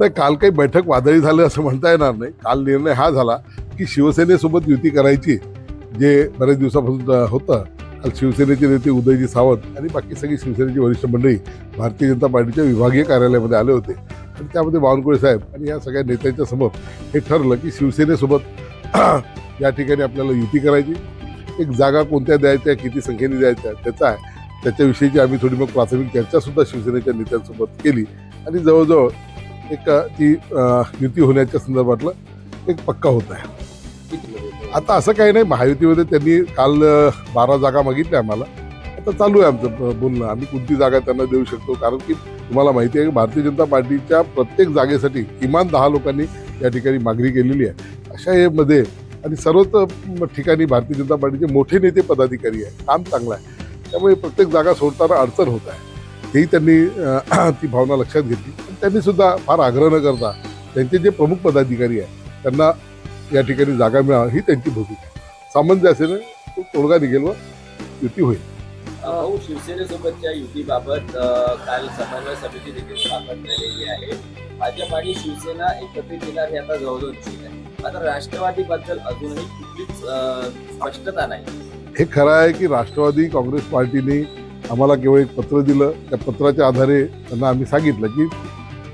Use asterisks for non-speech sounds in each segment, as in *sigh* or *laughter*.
तर काल काही बैठक वादळी झालं असं म्हणता येणार नाही. काल निर्णय हा झाला की शिवसेनेसोबत युती करायची जे बऱ्याच दिवसापासून होतं. काल शिवसेनेचे नेते उदयजी सावंत आणि बाकी सगळी शिवसेनेची वरिष्ठ मंडळी भारतीय जनता पार्टीच्या विभागीय कार्यालयामध्ये आले होते. आणि त्यामध्ये बावनकुळे साहेब आणि या सगळ्या नेत्यांच्या समोर हे ठरलं की शिवसेनेसोबत *clears throat* या ठिकाणी आपल्याला युती करायची. एक जागा कोणत्या द्यायच्या किती संख्येने द्यायच्या त्याचा आहे. त्याच्याविषयीची आम्ही थोडी मग प्राथमिक चर्चासुद्धा शिवसेनेच्या नेत्यांसोबत केली. आणि जवळजवळ एक ती युती होण्याच्या संदर्भातलं एक पक्का होत आहे. आता असं काही नाही महायुतीमध्ये त्यांनी काल बारा जागा मागितल्या आम्हाला. आता चालू आहे आमचं बोलणं. आम्ही कोणती जागा त्यांना देऊ शकतो? कारण की तुम्हाला माहिती आहे की भारतीय जनता पार्टीच्या प्रत्येक जागेसाठी किमान दहा लोकांनी या ठिकाणी मागणी केलेली आहे. अशा हे मध्ये आणि सर्वच ठिकाणी भारतीय जनता पार्टीचे मोठे नेते पदाधिकारी आहे काम चांगलं आहे. त्यामुळे प्रत्येक जागा सोडताना अडचण होत आहे. हेही त्यांनी ती भावना लक्षात घेतली. त्यांनी सुद्धा फार आग्रह न करता त्यांचे जे प्रमुख पदाधिकारी आहेत त्यांना या ठिकाणी जागा मिळावी ही त्यांची भूमिका आहे. सामंजस्याने तो तोडगा निघेल व युती होईल. भाऊ शिवसेनेसोबतच्या युतीबाबत काल समन्वय समिती देखील स्थापन झालेली आहे. भाजप आणि शिवसेना एकत्रित येणार हे आता जवळजवळ निश्चित आहे. मात्र राष्ट्रवादीबद्दल अजूनही कुठलीच स्पष्टता नाही. हे खरं आहे की राष्ट्रवादी काँग्रेस पार्टीने आम्हाला केवळ एक पत्र दिलं. त्या पत्राच्या आधारे त्यांना आम्ही सांगितलं की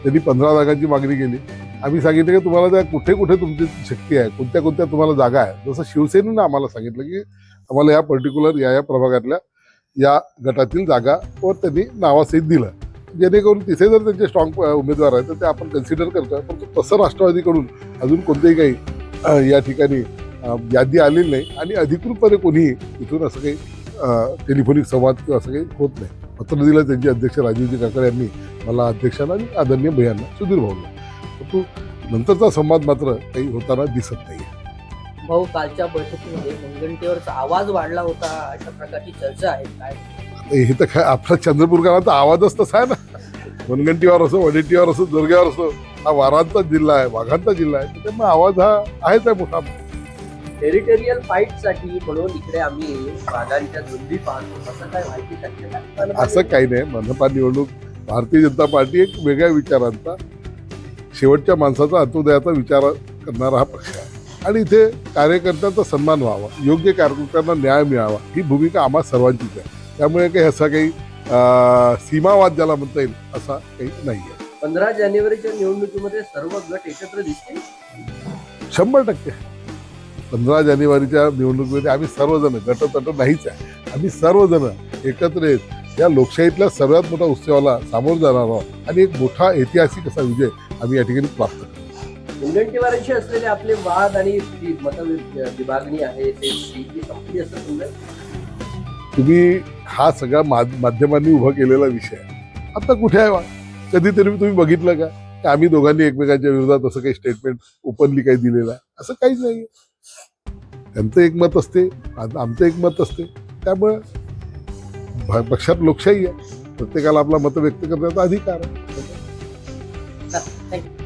त्यांनी पंधरा जागांची मागणी केली. आम्ही सांगितलं की तुम्हाला त्या कुठे कुठे तुमची शक्ती आहे कोणत्या कोणत्या तुम्हाला जागा आहे. जसं शिवसेनेनं आम्हाला सांगितलं की आम्हाला या पर्टिक्युलर या या प्रभागातल्या या गटातील जागा व त्यांनी नावासहित दिलं. जेणेकरून तिथे जर त्यांचे स्ट्रॉंग उमेदवार आहेत तर ते आपण कन्सिडर करतोय. परंतु तसं राष्ट्रवादीकडून अजून कोणतेही काही या ठिकाणी यादी आलेली नाही. आणि अधिकृतपणे कोणीही इथून असं काही टेलिफोनिक संवाद किंवा असं काही होत नाही. पत्र दिलं त्यांचे अध्यक्ष राजीवजी काकडे यांनी मला अध्यक्षांना आणि आदरणीय भैयांना सुधीर भाऊला परंतु नंतरचा संवाद मात्र काही होताना दिसत नाही भाऊ कालच्या बैठकीमध्ये मुनगंटीवरचा आवाज वाढला होता अशा प्रकारची चर्चा आहे काय? हे तर काय आपला चंद्रपूरकरांचा आवाजच तसा आहे ना. वनगंटीवर असो वडेटीवर असो दुर्ग्यावर असो हा वारांचा जिल्हा आहे वाघांचा जिल्हा आहे त्याच्यामुळे आवाज हा आहेच आहे मोठा. टेरिटोरियल फाईटसाठी म्हणून इकडे आम्ही वाघांच्या झुंडी पाहतो. असं काय माहिती का? असं काही नाही. मनपा निवडणूक भारतीय जनता पार्टी एक वेगळ्या विचारांचा शेवटच्या माणसाचा अंत्योदयाचा विचार करणारा हा पक्ष आहे. आणि इथे कार्यकर्त्यांचा सन्मान व्हावा योग्य कार्यकर्त्यांना न्याय मिळावा ही भूमिका आम्हा सर्वांचीच आहे. त्यामुळे काही असा काही सीमावाद ज्याला म्हणता येईल असा काही नाही आहे पंधरा जानेवारीच्या निवडणुकीमध्ये सर्व गट एकत्र दिसतील? शंभर टक्के. पंधरा जानेवारीच्या निवडणुकीमध्ये आम्ही सर्वजण गटतट नाहीच आहे. आम्ही सर्वजण एकत्र येत या लोकशाहीतल्या सर्वात मोठ्या उत्सवाला सामोरं जाणार आहोत आणि एक मोठा ऐतिहासिक असा विजय आम्ही या ठिकाणी प्राप्त करू मुनगंटीवारांशी असलेले आपले वाद आणि जी मत विभागणी आहे ते ती संपली असं समजा तुम्ही हा सगळा माध्यमांनी उभा केलेला विषय आता कुठे आहे वा कधीतरी तुम्ही बघितलं का? की आम्ही दोघांनी एकमेकांच्या विरोधात असं काही स्टेटमेंट ओपनली काही दिलेलं आहे. असं काहीच नाही त्यांचं एक मत असते आमचं एक मत असते. त्यामुळं भ- पक्षात लोकशाही आहे. प्रत्येकाला आपला मत व्यक्त करण्याचा अधिकार आहे.